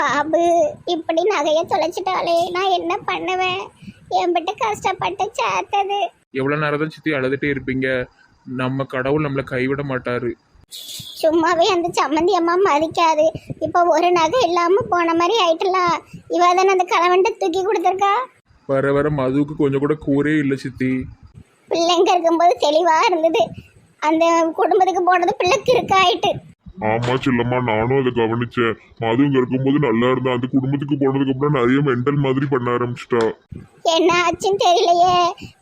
பாபு இப்படி நகைய தொலைச்சிட்டாலே நான் என்ன பண்ணுவேன்? என்கிட்ட கஷ்டப்பட்டு சேர்த்தது. எவ்வளோ நேரம் தான் சித்தி அழுதுகிட்டே இருப்பீங்க? நம்ம கடவுள் நம்மளை கைவிட மாட்டாரு. சும்மாவே அந்த சம்மந்தி அம்மா மதிக்காது. இப்போ ஒரு நகை இல்லாம போன மாதிரி ஆயிட்டலாம் இவ தானே அந்த கலவன்ட்ட தூக்கி கொடுத்துருக்கா? வர வர மதுவுக்கு கொஞ்சம் கூட கூரே இல்லை சித்தி. பிள்ளைங்க இருக்கும்போது தெளிவா இருந்தது. அந்த குடும்பத்துக்கு போனது பிள்ளைக்கு இருக்காயிட்டு ஆமா செல்லம்மா நானும் அதை கவனிச்சேன். மது இங்க இருக்கும்போது நல்லா இருந்தா அந்த குடும்பத்துக்கு போனதுக்கு அப்புறம் நிறைய மென்டல் மாதிரி பண்ண ஆரம்பிச்சிட்டா. என்ன ஆச்சுன்னு தெரியலையே.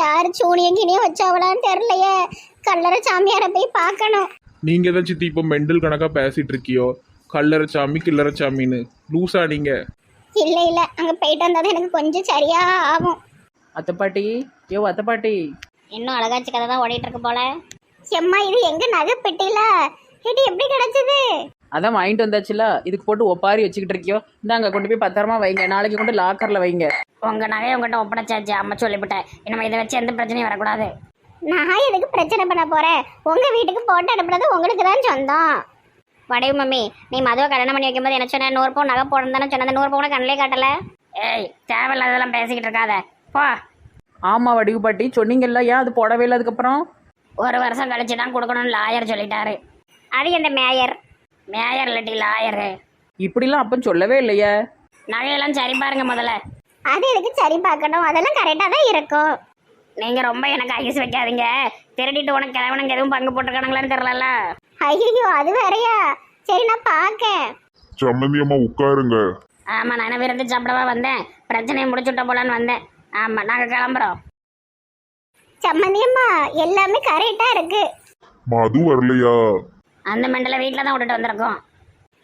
யார் சூனியம் கிணியம் வச்சாவளான்னு தெரியலையே. கல்லறை சாமியாரை போய் பார்க்கணும். நீங்கள் தான் சித்தி இப்போ மெண்டல் கணக்காக பேசிகிட்டு இருக்கியோ? கல்லறைச்சாமி கில்லறைச்சாமின்னு லூஸா நீங்கள் இல்லை இல்லை. அங்கே போயிட்டு வந்தால் எனக்கு கொஞ்சம் சரியா ஆகும். அத்தை பாட்டி யோ அத்தை பாட்டி. இன்னும் அழகாச்சு கதை தான் ஓடிட்டு இருக்கு போல. எம்மா இது எங்க நகை பெட்டியில இது எப்படி கிடைச்சது? அதான் வாங்கிட்டு வந்தாச்சுல. இதுக்கு போட்டு ஒப்பாரி வச்சுக்கிட்டு இருக்கியோ. இந்தாங்க கொண்டு போய் பத்திரமா வைங்க. நாளைக்கு கொண்டு லாக்கரில் வைங்க. உங்க நகையை உங்ககிட்ட ஒப்படைச்சாச்சு அம்மா சொல்லிவிட்டேன். இனிமே இதை வச்சு எந்த பிரச்சனையும் வரக்கூடாது. நான் எதுக்கு பிரச்சனை பண்ண போறேன்? உங்க வீட்டுக்கு போட்டு அனுப்புறது உங்களுக்கு தான் சொந்தம். வடிவு மம்மி நீ மதுவை கல்யாணம் பண்ணி வைக்கும்போது என்ன சொன்ன? நூறு பவுன் நகை போடணும் தானே சொன்ன? அந்த நூறு பவுனை கண்ணிலே காட்டல. ஏய் தேவையில்லாததெல்லாம் பேசிக்கிட்டு இருக்காத. போ. ஆமாம் வடிவு பாட்டி. சொன்னீங்கல்ல ஏன் அது போடவே இல்லை அதுக்கப்புறம்? ஒரு வருஷம் கழிச்சு தான் கொடுக்கணும்னு லாயர் சொல்லிட்டாரு. அது எந்த மேயர்? மேயர் இல்லாட்டி லாயரு இப்படிலாம் அப்போ சொல்லவே இல்லையே. நகையெல்லாம் சரி பாருங்க முதல்ல. அது எதுக்கு சரி பார்க்கணும்? அதெல்லாம் கரெக்டா தான் இருக்கும். நீங்க ரொம்ப எனக்கு ஐஸ் வைக்காதீங்க. திருடிட்டு உனக்கு கிழவனுங்க எதுவும் பங்கு போட்டுருக்கானுங்களான்னு தெரியல ஐயோ அது வேறயா? சரி நான் பார்க்கேன். சம்மந்தி அம்மா உட்காருங்க. ஆமா நான் விருந்து சாப்பிடவா வந்தேன். பிரச்சனையை முடிச்சுட்ட போலான்னு வந்தேன். ஆமா நாங்க கிளம்புறோம். சம்மந்தியம்மா எல்லாமே கரெக்டா இருக்கு. மது வரலையா? அந்த மெண்டலை வீட்டில் தான் விட்டுட்டு வந்திருக்கோம்.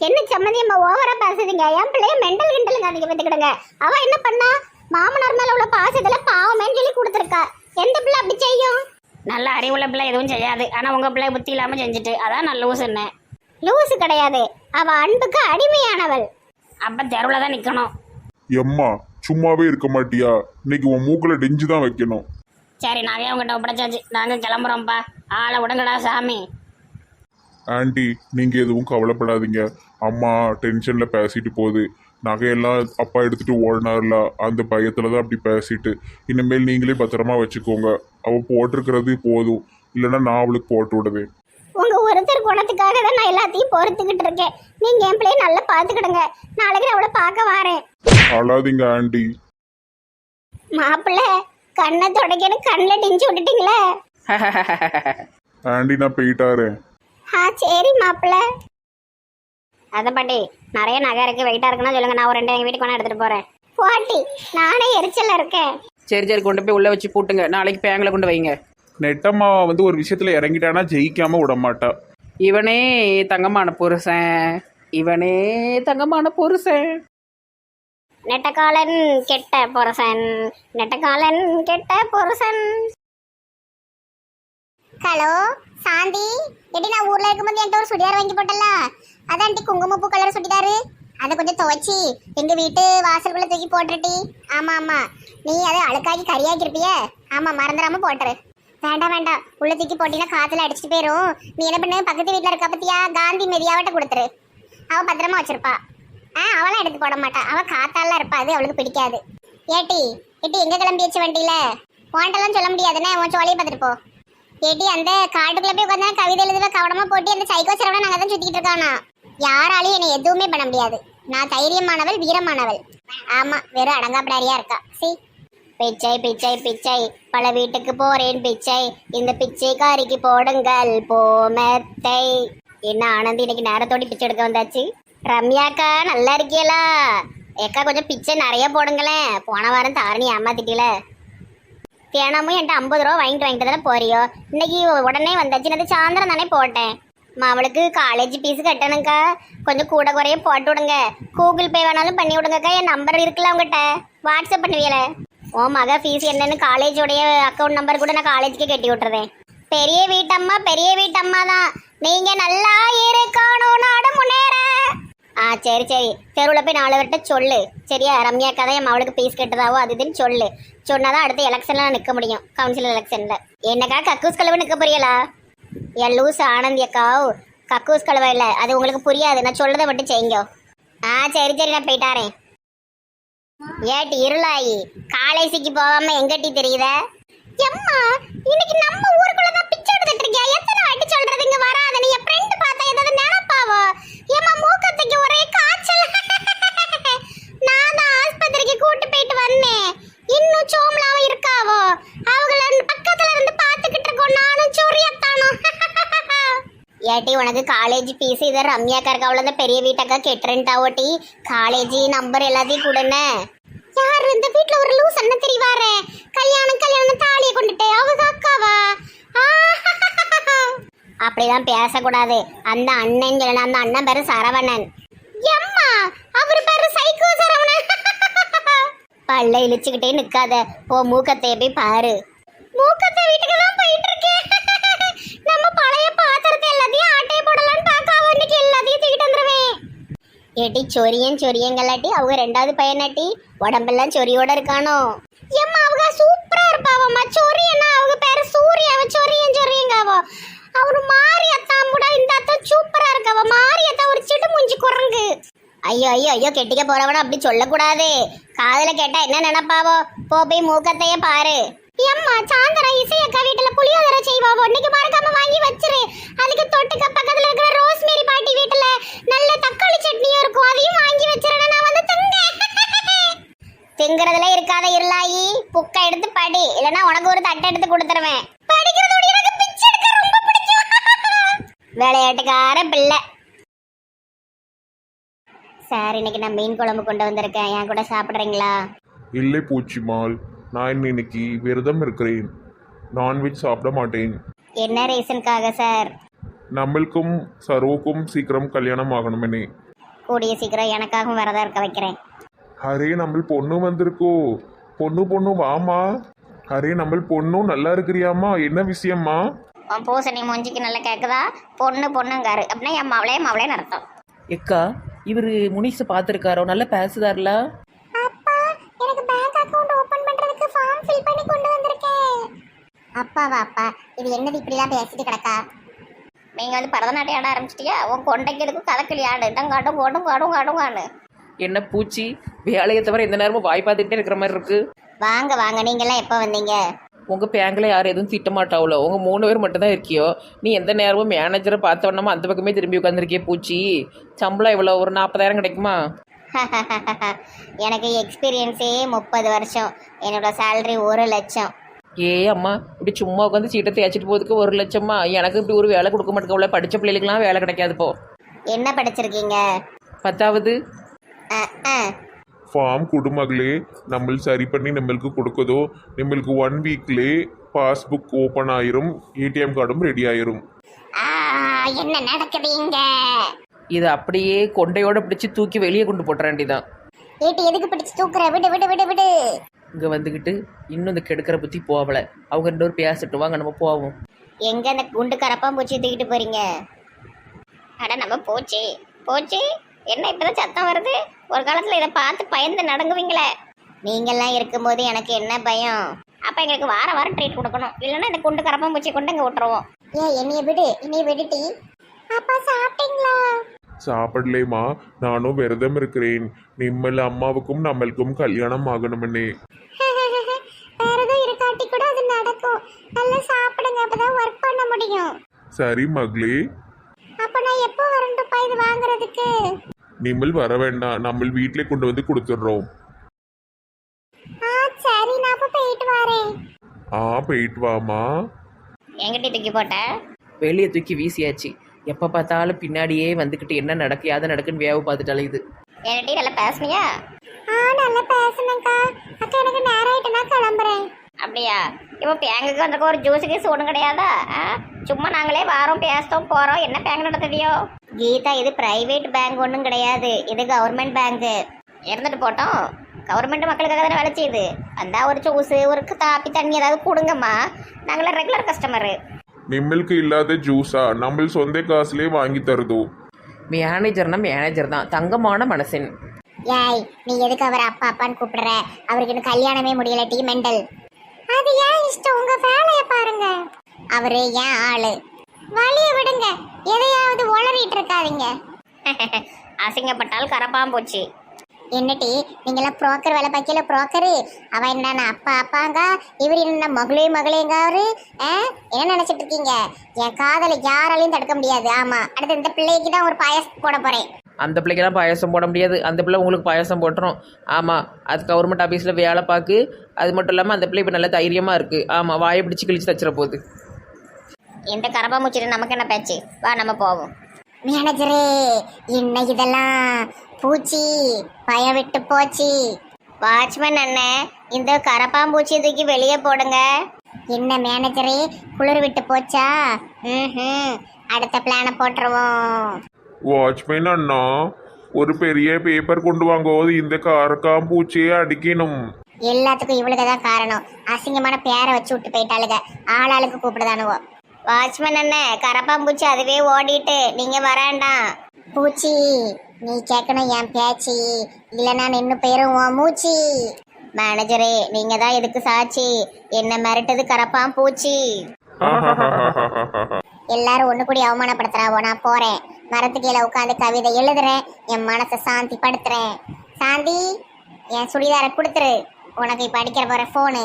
என்ன சம்மந்தியம்மா ஓவரா பேசுறீங்க என் பிள்ளைய மெண்டல் கிண்டலுங்க அதிக பத்துக்கிடுங்க அவ என்ன பண்ணா? மாமனார் மேல உள்ள பாசத்துல பாவமேன்னு சொல்லி கொடுத்துருக்கா. எந்த பிள்ளை அப்படி செய்யும்? நல்ல அறிவுள்ள பிள்ளை எதுவும் செய்யாது. ஆனா உங்க பிள்ளை புத்தி இல்லாம செஞ்சுட்டு அதான் நான் லூசுன்னேன் லூசு கிடையாது. அவ அன்புக்கு அடிமையானவள். அப்ப தெருவில் தான் நிக்கணும். எம்மா சும்மாவே இருக்க மாட்டியா? இன்னைக்கு உன் மூக்குல டெஞ்சு தான் வைக்கணும். சரி நகையை உங்ககிட்ட ஒப்படைச்சாச்சு. நாங்க கிளம்புறோம்ப்பா. ஆளை விடுங்கடா சாமி. ஆண்டி நீங்க எதுவும் கவலைப்படாதீங்க. அம்மா டென்ஷன்ல பேசிட்டு போகுது. நகையெல்லாம் அப்பா எடுத்துட்டு ஓடினார்ல அந்த பயத்துல தான் அப்படி பேசிட்டு. இனிமேல் நீங்களே பத்திரமா வச்சுக்கோங்க. அவ போட்டிருக்கிறது போதும். இல்லைன்னா நான் அவளுக்கு போட்டு விடுவேன். உங்க ஒருத்தர் குணத்துக்காக தான் நான் எல்லாத்தையும் பொறுத்துக்கிட்டு இருக்கேன். நீங்க என் பிள்ளைய நல்லா பாத்துக்கிடுங்க நாளைக்கு அவளை பார்க்க வரேன். அழாதீங்க ஆண்டி. மாப்பிள்ளை கண்ணை தொடக்கணும் கண்ணில் டிஞ்சு விட்டுட்டீங்களே. ஆண்டி நான் போயிட்டாரேன். ஆ சரி மாப்பிள்ளை. அதை பாட்டி நிறைய நகை இருக்கு வெயிட்டா இருக்குன்னா சொல்லுங்க. நான் ஒரு ரெண்டு எங்க வீட்டுக்கு வேணா எடுத்துட்டு போறேன். போட்டி நானே எரிச்சல்ல இருக்கேன். சரி சரி கொண்டு போய் உள்ளே வச்சு பூட்டுங்க. நாளைக்கு பேங்கில் கொண்டு வைங்க. நெட்டம்மா வந்து ஒரு விஷயத்தில் இறங்கிட்டானா ஜெயிக்காம விட மாட்டா இவனே தங்கமான புருஷன். இவனே தங்கமான புருஷன். நெட்டக்காலன் கெட்ட பொரசன் நெட்டக்காலன் கெட்ட பொரசன் ஹலோ சாந்தி. எடி நான் ஊர்ல இருக்கும்போது என்கிட்ட ஒரு சுடிதார் வாங்கி போட்டல அதான் குங்கும குங்குமப்பூ கலர் சுடிதாரு. அதை கொஞ்சம் துவைச்சி எங்க வீட்டு வாசலுக்குள்ள தூக்கி போட்டுருட்டி. ஆமா ஆமா. நீ அதை அழுக்காக்கி கறியாக்கி இருப்பிய ஆமா மறந்துடாம போட்டுரு. வேண்டாம் வேண்டாம். உள்ள தூக்கி போட்டீங்கன்னா காத்துல அடிச்சிட்டு போயிரும். நீ என்ன பண்ணு? பக்கத்து வீட்டுல இருக்க பத்தியா? காந்தி மெதியாவட்ட கொடுத்துரு. அவ பத்திரமா வச்சிருப்பா. ஆ அவளாம் எடுத்து போட மாட்டா. அவ காத்தாலாம் இருப்பா. அது அவளுக்கு பிடிக்காது. ஏட்டி ஏட்டி எங்க கிளம்பியாச்சு வண்டியில? உன்ட்டெல்லாம் சொல்ல முடியாதுன்னா உன் சோழியை பார்த்துட்டு போ. ஏடி அந்த காட்டுக்குள்ள போய் உட்காந்து கவிதை எழுதுவ கவனமா போட்டு அந்த சைக்கோ சிறவனை நாங்க தான் சுத்திக்கிட்டு இருக்கானா? யாராலையும் என்னை எதுவுமே பண்ண முடியாது. நான் தைரியமானவள் வீரமானவள். ஆமா வெறும் அடங்காப்படாரியா இருக்கா. சி. பிச்சை பிச்சை பிச்சை. பல வீட்டுக்கு போறேன் பிச்சை. இந்த பிச்சைக்காரிக்கு போடுங்கள் போமத்தை. என்ன ஆனந்தி இன்னைக்கு நேரத்தோடி பிச்சை எடுக்க வந்தாச்சு? ரம்யாக்கா நல்லா இருக்கியலா? ஏக்கா கொஞ்சம் பிச்சை நிறைய போடுங்களேன். போன வாரம் தாரணி ஏமாத்திட்டீல. தினமும் என்கிட்ட ஐம்பது ரூபா வாங்கிட்டு வாங்கிட்டு தானே போறியோ? இன்னைக்கு உடனே வந்தாச்சு. நான் சாயந்தரம் தானே போட்டேன். அவளுக்கு காலேஜ் ஃபீஸ் கட்டணுங்க்கா கொஞ்சம் கூட குறைய போட்டு விடுங்க. கூகுள் பே வேணாலும் பண்ணி விடுங்கக்கா. என் நம்பர் இருக்குல்ல உங்ககிட்ட. வாட்ஸ்அப் பண்ணுவீல ஓ மக ஃபீஸ் என்னன்னு காலேஜோடைய அக்கௌண்ட் நம்பர் கூட நான் காலேஜுக்கே கட்டி விட்டுறேன். பெரிய வீட்டம்மா பெரிய வீட்டம்மா தான். நீங்க நல்லா இருக்கணும். நாடு முன்னேற. ஆ சரி சரி. தெருவில் போய் நாலு பேர்கிட்ட சொல்லு. சரியா? ரம்யா கதை என் அவளுக்கு பீஸ் கட்டுதாவோ அது இதுன்னு சொல்லு. சொன்னாதான் அடுத்த எலெக்ஷன்ல நான் நிற்க முடியும் கவுன்சில் எலெக்ஷனில் என்னக்கா கக்கூஸ் கலவை நிற்க புரியலா என் லூஸ் ஆனந்தி அக்காவ் கக்கூஸ் கலவை இல்லை. அது உங்களுக்கு புரியாது. நான் சொல்றதை மட்டும் செய்யுங்க. ஆ சரி சரி நான் போயிட்டாரேன் ஏட்டி இருளாயி. சிக்கி போகாம எங்கட்டி தெரியுத? எம்மா இன்னைக்கு நம்ம ஊருக்குள்ள தான் பிச்சை எடுத்துட்டு இருக்கியா? எத்தனை வாட்டி சொல்றது? இங்க வராத நீ என் ஃப்ரெண்ட் பார்த்தா ஏதாவது நினைப்பாவோ ஏமா மூக்கத்துக்கு ஒரே காய்ச்சல். நான் தான் ஆஸ்பத்திரிக்கு கூட்டு போயிட்டு வந்தேன். இன்னும் சோமலாவும் இருக்காவோ? அவங்கள பக்கத்துல இருந்து பாத்துக்கிட்டு இருக்கோம். நானும் சொரியத்தானும் ஏட்டி உனக்கு காலேஜ் ஃபீஸ் இதை ரம்யா கருக்கு அவ்வளோ பெரிய வீட்டக்கா கெட்டுறேன்ட்டா ஓட்டி. காலேஜ் நம்பர் எல்லாத்தையும் கொடுன்னு. யார் இந்த வீட்ல ஒரு லூஸ் என்ன தெரிவாரே கல்யாணம் கல்யாணம் தாலியை கொண்டுட்டு அவங்க அக்காவா? ஆ, அப்படிதான் பேசக்கூடாது. அந்த அண்ணன் சொல்லணும். அந்த அண்ணன் பேரு சரவணன். எம்மா அவர் பேரு சைக்கோ சரவணன். பல்ல இழிச்சுக்கிட்டே நிக்காத. போ மூக்கத்தை போய் பாரு. மூக்கத்தை வீட்டுக்கு தான் போயிட்டு இருக்கேன் நம்ம பழைய பாத்திரத்தை எல்லாத்தையும் ஆட்டையை போடலாம்னு பார்க்க இன்னைக்கு எல்லாத்தையும் தூக்கிட்டு வந்துருவேன். ஏட்டி சொரியன் சொரியங்களாட்டி அவங்க ரெண்டாவது பையனாட்டி உடம்பெல்லாம் சொரியோட இருக்கானோ? எம்மா அவங்க சூப்பரா இருப்பாவம்மா சொரியன்னா அவங்க பேரு சூரியன் சொரியன் சொரியங்காவோ அவரு மாரியத்தான் கூட இந்த அத்தை சூப்பரா இருக்கவ மாரியத்தா ஒரு சிட்டு மூஞ்சி குரங்கு. ஐயோ ஐயோ ஐயோ கெட்டிக்க போறவன அப்படி சொல்லக்கூடாது. காதுல கேட்டா என்ன நினைப்பாவோ? போ போய் மூக்கத்தையே பாரு. எம்மா சாந்தரா இசையக்கா வீட்டுல புளியோதரை செய்வாவோ? இன்னைக்கு மறக்காம வாங்கி வச்சிரு. அதுக்கு தொட்டுக்க பக்கத்துல இருக்கிற ரோஸ்மேரி பாட்டி வீட்டுல நல்ல தக்காளி சட்னியும் இருக்கும். அதையும் வாங்கி வச்சிருடா நான் வந்து திங்க திங்கறதுல இருக்காத இருளாயி. புக்க எடுத்து படி. இல்லனா உனக்கு ஒரு தட்டை எடுத்து கொடுத்துருவேன். விளையாட்டுக்கார பிள்ளை. சார் இன்னைக்கு நான் மீன் குழம்பு கொண்டு வந்திருக்கேன். என் கூட சாப்பிட்றீங்களா? இல்லை பூச்சிமால். நான் இன்னைக்கு விரதம் இருக்கிறேன். நான்வெஜ் சாப்பிட மாட்டேன். என்ன ரீசனுக்காக சார்? நம்மளுக்கும் சரோக்கும் சீக்கிரம் கல்யாணம் ஆகணுமே கூடிய சீக்கிரம் எனக்காகவும் விரதம் இருக்க வைக்கிறேன். ஹரே நம்ம பொண்ணு வந்திருக்கோ? பொண்ணு பொண்ணு வாமா ஹரே நம்ம பொண்ணும் நல்லா இருக்கிறியாம்மா? என்ன விஷயம்மா? உன் பூசணி மூஞ்சிக்கு நல்லா கேட்குதா பொண்ணு பொண்ணுங்காரு. அப்படின்னா என் மவளே மவளே நடத்தும். எக்கா இவர் முனிஸை பார்த்துருக்காரோ? நல்லா பேசுதார்ல? அப்பா எனக்கு பேங்க் அக்கவுண்ட் ஓபன் பண்றதுக்கு ஃபார்ம் ஃபில் பண்ணி கொண்டு வந்திருக்கேன். அப்பாவா அப்பா? இது என்னது இப்படிலாம் பேசிட்டு கிடக்கா? நீங்க வந்து பரதநாட்டியம் ஆட ஆரம்பிச்சிட்டியா? உன் கொண்டைக்கு எதுக்கும் கதக்களி ஆடு. டங்காட்டும் கோட்டும் காடும் காடும் காடு என்ன பூச்சி? வேலையை தவிர எந்த நேரமும் வாய் பார்த்துக்கிட்டே இருக்கிற மாதிரி இருக்கு. வாங்க வாங்க. நீங்கெல்லாம் எப்போ வந்தீங்க? உங்கள் பேங்கில் யாரும் எதுவும் திட்ட மாட்டாவளோ உங்கள் மூணு பேர் மட்டும் தான் இருக்கியோ? நீ எந்த நேரமும் மேனேஜரை பார்த்தவனமா அந்த பக்கமே திரும்பி உட்காந்துருக்கிய பூச்சி. சம்பளம் இவ்வளோ ஒரு நாற்பதாயிரம் கிடைக்குமா? எனக்கு எக்ஸ்பீரியன்ஸே முப்பது வருஷம். என்னோட சேலரி ஒரு லட்சம். ஏ அம்மா இப்படி சும்மா உட்காந்து சீட்டை தேய்ச்சிட்டு போகிறதுக்கு ஒரு லட்சமா எனக்கு இப்படி ஒரு வேலை கொடுக்க மாட்டேங்க படித்த பிள்ளைகளுக்குலாம் வேலை கிடைக்காது போ என்ன படிச்சிருக்கீங்க? பத்தாவது. அஹ், அஹ். ஃபார்ம் குடுமகளே நம்ம சரி பண்ணி நம்மளுக்கு கொடுக்குதோ நம்மளுக்கு ஒன் வீக்லே பாஸ்புக் ஓப்பன் ஆயிரும் ஏடிஎம் கார்டும் ரெடி ஆயிரும். ஆ, என்ன நடக்குது இங்க? இதை அப்படியே கொண்டையோட பிடிச்சி தூக்கி வெளியே கொண்டு போட்டுற வேண்டியதான் ஏட்டி எதுக்கு பிடிச்சு தூக்குற? விடு விடு விடு விடு. இங்கே வந்துக்கிட்டு இன்னும் இந்த கெடுக்கிற புத்தி போகலை அவங்க ரெண்டு பேரும் பேசிட்டு வாங்க நம்ம போவோம். எங்க அந்த குண்டு கரப்பான் பூச்சி தூக்கிட்டு போறீங்க? அட நம்ம போச்சு. போச்சு. என்ன இப்பதான் சத்தம் வருது? ஒரு காலத்துல இதை பார்த்து பயந்து நடங்குவீங்களே. நீங்கெல்லாம் இருக்கும்போது எனக்கு என்ன பயம்? அப்ப எங்களுக்கு வார வாரம் ட்ரீட் கொடுக்கணும். இல்லைன்னா இந்த குண்டு கரப்பான் பூச்சி கொண்டு இங்க விட்டுருவோம். ஏ என்னைய விடு என்னைய விடுட்டி அப்பா சாப்பிட்டீங்களா? சாப்பிடலேம்மா. நானும் விரதம் இருக்கிறேன். நிம்மல் அம்மாவுக்கும் நம்மளுக்கும் கல்யாணம் ஆகணும்னே. விரதம் இருக்காட்டி கூட அது நடக்கும். நல்லா சாப்பிடுங்க அப்பதான் ஒர்க் பண்ண முடியும். சரி மகளே. அப்ப நான் எப்போ வரண்டுப்பா இது வாங்குறதுக்கு? நிம்மல் வர வேண்டாம். நம்ம வீட்டிலே கொண்டு வந்து கொடுத்துட்றோம். ஆ சரி நான் அப்ப போயிட்டு வரேன். ஆ போயிட்டு வாமா எங்கிட்ட தூக்கி போட்ட? வெளியே தூக்கி வீசியாச்சு. எப்போ பார்த்தாலும் பின்னாடியே வந்துக்கிட்டு என்ன நடக்கு யாதை நடக்குன்னு வேவு பார்த்துட்டாலே இது. என்கிட்ட நல்லா பேசுனியா? ஆ நல்லா பேசுனேங்க்கா அக்கா எனக்கு நேரம் ஆயிட்டு நான் கிளம்புறேன். அப்படியா? இப்போ பேங்குக்கு வந்திருக்க ஒரு ஜூஸ் கீஸ் ஒன்றும் கிடையாதா? ஆ? சும்மா நாங்களே வாரோம் பேசுறோம் போறோம். என்ன பேங்க் நடத்துதியோ? கீதா இது பிரைவேட் பேங்க் ஒன்றும் கிடையாது. இது கவர்மெண்ட் பேங்க் இருந்துட்டு போட்டோம். கவர்மெண்ட் மக்களுக்காக தானே வேலை செய்யுது. வந்தா ஒரு ஜூஸு ஒரு காப்பி தண்ணி ஏதாவது கொடுங்கம்மா. நாங்களாம் ரெகுலர் கஸ்டமரு நிம்மளுக்கு இல்லாத ஜூஸா நம்ம சொந்த காசுலேயே வாங்கி தருதோ? மேனேஜர்னா மேனேஜர் தான். தங்கமான மனசன். ஏய் நீ எதுக்கு அவர் அப்பா அப்பான்னு கூப்பிடுற? அவருக்கு இன்னும் கல்யாணமே முடியல டீ மெண்டல் அது ஏன் இஷ்டம்? உங்க வேலைய பாருங்க. அவரு ஏன் ஆளு? வழிய விடுங்க. எதையாவது உளறிட்டு இருக்காதீங்க அசிங்கப்பட்டால் கரப்பாம்பூச்சி என்னட்டி நீங்களாம் புரோக்கர் வேலை பார்க்கல புரோக்கரு? அவ என்ன அப்பா அப்பாங்க? இவர் என்ன மகளே மகளேங்க அவரு ஆ? என்ன நினைச்சிட்டு இருக்கீங்க? என் காதலை யாராலையும் தடுக்க முடியாது. ஆமா. அடுத்து இந்த பிள்ளைக்கு தான் ஒரு பாயசம் போட போறேன். அந்த பிள்ளைக்கெல்லாம் பாயாசம் போட முடியாது. அந்த பிள்ளை உங்களுக்கு பாயாசம் போட்டுரும். ஆமாம் அது கவர்மெண்ட் ஆஃபீஸில் வேலை பார்க்கு. அது மட்டும் இல்லாமல் அந்த பிள்ளை இப்போ நல்ல தைரியமாக இருக்குது ஆமாம் வாயை பிடிச்சி கிழிச்சு தச்சிட போகுது. இந்த கரப்பாம்பூச்சிட்டு நமக்கு என்ன பேச்சு? வா நம்ம போவோம். மேனேஜரே என்ன இதெல்லாம்? பூச்சி பயம் விட்டு போச்சு. வாட்ச்மேன் அண்ணன் இந்த கரப்பாம்பூச்சி தூக்கி வெளியே போடுங்க. என்ன மேனேஜரே குளிர் விட்டு போச்சா? ம் அடுத்த பிளானை போட்டுருவோம். வாட்ச்மேன் அண்ணா ஒரு பெரிய பேப்பர் கொண்டு வாங்கும்போது இந்த காரக்காம் பூச்சியை அடிக்கணும். எல்லாத்துக்கும் இவளுக்கு தான் காரணம். அசிங்கமான பேரை வச்சு விட்டு போயிட்டாளுங்க. ஆளாளுக்கு கூப்பிடுதானுவோ. வாட்ச்மேன் அண்ணன் கரப்பாம்பூச்சி அதுவே ஓடிட்டு நீங்க வராண்டாம் பூச்சி நீ கேட்கணும் என் பேச்சு. இல்லைன்னா நின்று போயிரும் உன் மூச்சி. மேனேஜரே நீங்க தான் இதுக்கு சாட்சி? என்ன மிரட்டது கரப்பான் பூச்சி. எல்லாரும் ஒண்ணு கூடி அவமானப்படுத்துறாவோ நான் போறேன். மரத்து கீழே உட்காந்து கவிதை எழுதுறேன் என் மனசை சாந்தி படுத்துறேன் சாந்தி என் சுடிதாரை கொடுத்துரு. உனக்கு இப்போ அடிக்கிற போற ஃபோனு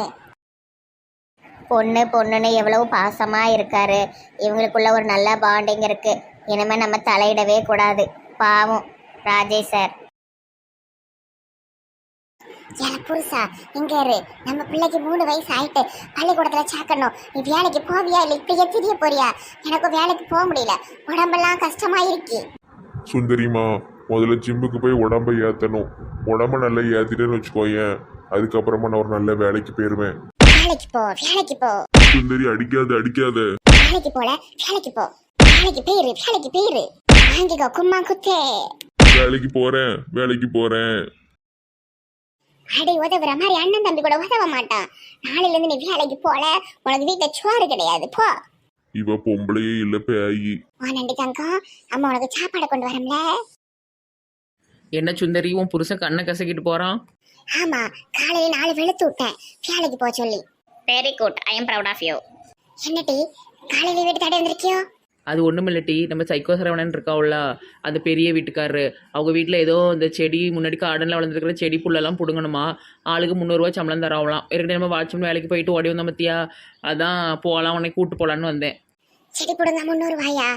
பொண்ணு பொண்ணுன்னு எவ்வளவு பாசமா இருக்காரு. இவங்களுக்குள்ள ஒரு நல்ல பாண்டிங் இருக்கு. இனிமே நம்ம தலையிடவே கூடாது. பாவம் ராஜேஷ் சார் ஏல புருஷா இங்க இரு. நம்ம பிள்ளைக்கு மூணு வயசு ஆயிட்டு பள்ளிக்கூடத்துல சேர்க்கணும். நீ வேலைக்கு போவியா இல்ல இப்படியே திரிய போறியா? எனக்கு வேலைக்கு போக முடியல. உடம்பெல்லாம் கஷ்டமா இருக்கு சுந்தரிமா முதல்ல ஜிம்முக்கு போய் உடம்பை ஏற்றணும் உடம்ப நல்லா ஏற்றிட்டேன்னு வச்சுக்கோயேன். அதுக்கப்புறமா நான் ஒரு நல்ல வேலைக்கு போயிடுவேன் வேலைக்கு போ வேலைக்கு போ. சுந்தரி அடிக்காத அடிக்காத. வேலைக்கு போல வேலைக்கு போ. வேலைக்கு பேரு வேலைக்கு பேரு வாங்கிக்கோ கும்மா குத்தே. வேலைக்கு போறேன் வேலைக்கு போறேன். அடி உதவுற மாதிரி அண்ணன் தம்பி கூட உதவ மாட்டான். நாளையில இருந்து நீ வேலைக்கு போல உனக்கு வீட்டுல சோறு கிடையாது போ. இவ பொம்பளையே இல்ல பேயி. உனண்டி தங்கம் அம்மா உனக்கு சாப்பாடு கொண்டு வரம்ல? என்ன சுந்தரி உன் புருஷன் கண்ணை கசக்கிட்டு போகிறான் ஆமா காலையில நாலு வெளுத்து விட்டேன். வேலைக்கு போக சொல்லி. Very good I am proud of you என்னடி காலையில வீட்டு தடை வந்திருக்கியோ? அது ஒன்றும் இல்லட்டி நம்ம சைக்கோ சரவணன் இருக்காவுல்ல அந்த பெரிய வீட்டுக்காரரு அவங்க வீட்டில் ஏதோ இந்த செடி முன்னாடி கார்டனில் வளர்ந்துருக்கிற செடி புல்லெல்லாம் பிடுங்கணுமா? ஆளுக்கு முந்நூறுரூவா சம்பளம் தராவலாம். ஏற்கனவே நம்ம வாட்ச்மேன் வேலைக்கு போயிட்டு ஓடி வந்தோம் பத்தியா? அதான் போகலாம் உன்னை கூட்டு போகலான்னு வந்தேன். செடி போடுங்க முன்னூறு வாயா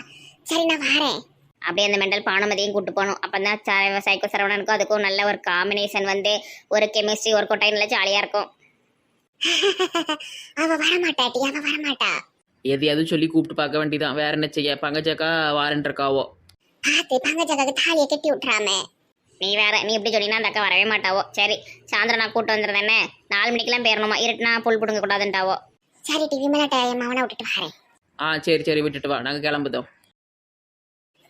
சரி நான் வாரேன். அப்படியே அந்த மெண்டல் பானுமதியும் கூட்டு போகணும். அப்போ தான் சைக்கோ சரவணனுக்கும் அதுக்கும் நல்ல ஒரு காம்பினேஷன் வந்து ஒரு கெமிஸ்ட்ரி ஒரு கொட்டை நல்ல ஜாலியாக இருக்கும். அவ வரமாட்டாட்டி அவ வரமாட்டா. எதையாவது சொல்லி கூப்பிட்டு பார்க்க வேண்டியதான் வேற என்ன செய்ய? பங்கஜக்கா வாரன் இருக்காவோ? பார்த்து பங்கஜக்காக்கு தாலியை கட்டி விட்டுறாமே. நீ வேற நீ இப்படி சொல்லினா அந்த அக்கா வரவே மாட்டாவோ? சரி சாயந்தரம் நான் கூட்டு வந்துருந்தேனே நாலு மணிக்கெல்லாம் போயிடணுமா இருட்டுனா புல் பிடுங்க கூடாதுன்ட்டாவோ? சரி டி விமலாட்ட என் மவனை விட்டுட்டு வரேன். ஆ சரி சரி விட்டுட்டு வா. நாங்கள் கிளம்புதோம்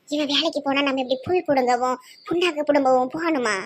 இவன் வேலைக்கு போனா நம்ம இப்படி புல் புடுங்கவும் புண்ணாக்கு புடுங்கவும் போகணுமா?